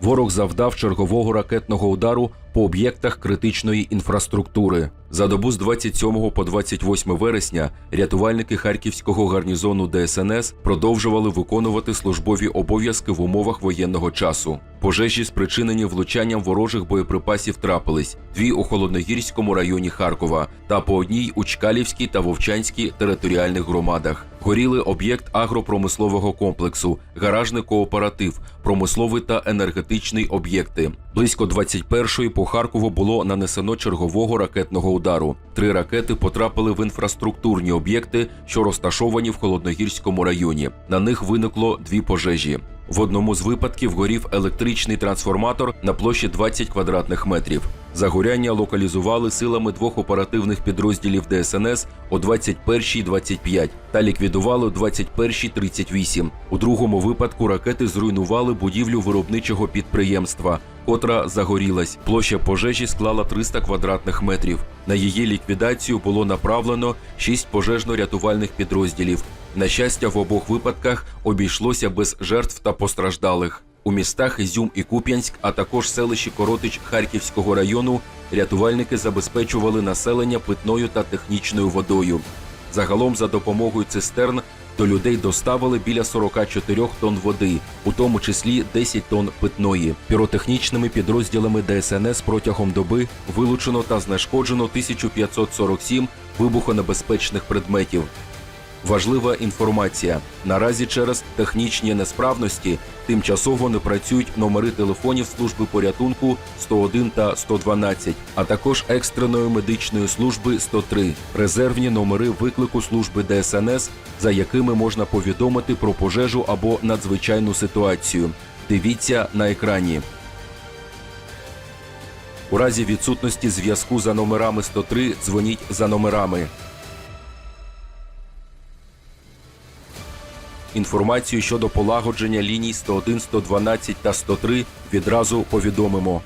ворог завдав чергового ракетного удару по об'єктах критичної інфраструктури. За добу з 27 по 28 вересня рятувальники харківського гарнізону ДСНС продовжували виконувати службові обов'язки в умовах воєнного часу. Пожежі, спричинені влучанням ворожих боєприпасів, трапились дві у холодногірському районі Харкова та по одній у Чкалівській та Вовчанській територіальних громадах. Горіли об'єкт агропромислового комплексу, гаражний кооператив, промисловий та енергетичний об'єкти. Близько 21-ї по Харкову було нанесено чергового ракетного удару. Три ракети потрапили в інфраструктурні об'єкти, що розташовані в холодногірському районі. На них виникло дві пожежі. В одному з випадків горів електричний трансформатор на площі 20 квадратних метрів. Загоряння локалізували силами двох оперативних підрозділів ДСНС о 21.25 та ліквідували о 21.38. У другому випадку ракети зруйнували будівлю виробничого підприємства, котра загорілась. Площа пожежі склала 300 квадратних метрів. На її ліквідацію було направлено 6 пожежно-рятувальних підрозділів. На щастя, в обох випадках обійшлося без жертв та постраждалих. У містах Ізюм і Куп'янськ, а також селищі Коротич Харківського району, рятувальники забезпечували населення питною та технічною водою. Загалом, за допомогою цистерн, до людей доставили біля 44 тонн води, у тому числі 10 тонн питної. Піротехнічними підрозділами ДСНС протягом доби вилучено та знешкоджено 1547 вибухонебезпечних предметів. Важлива інформація. Наразі через технічні несправності тимчасово не працюють номери телефонів служби порятунку 101 та 112, а також екстреної медичної служби 103, резервні номери виклику служби ДСНС, за якими можна повідомити про пожежу або надзвичайну ситуацію. Дивіться на екрані. У разі відсутності зв'язку за номерами 103 дзвоніть за номерами. Інформацію щодо полагодження ліній 101, 112 та 103 відразу повідомимо.